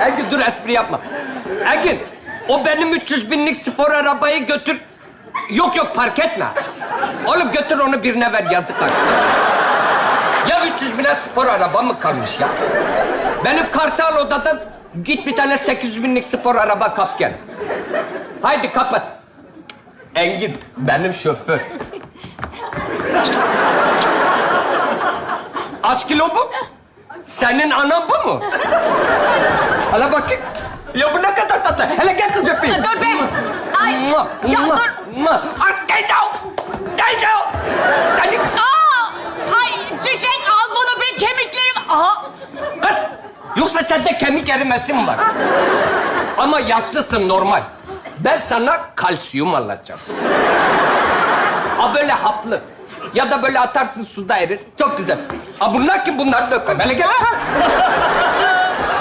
Engin dur espri yapma. Engin o benim 300 binlik spor arabayı götür. Yok yok park etme. Oğlum götür onu birine ver yazıklar. Ya 300 bine spor araba mı kalmış ya? Benim kartal odadan git bir tane 800 binlik spor araba kap gel. Haydi kapat. Engin benim şoför. Aşkilo bu. Senin anan bu mu? Hala bakayım. Ya bu ne kadar tatlı. Hele gel kız öpeyim. Dur be. Ay. Mua, Ya mua, dur. mua. Ay teyze. Teyze. Seni... Aa! Ay çiçek al bunu bir kemiklerim. Aha! Kız. Yoksa sende kemik erimesi mi var? Ama yaşlısın normal. Ben sana kalsiyum alacağım. Ha böyle haplı. Ya da böyle atarsın suda erir. Çok güzel. Ha bunlar ki bunları da öpmem. Hele gel.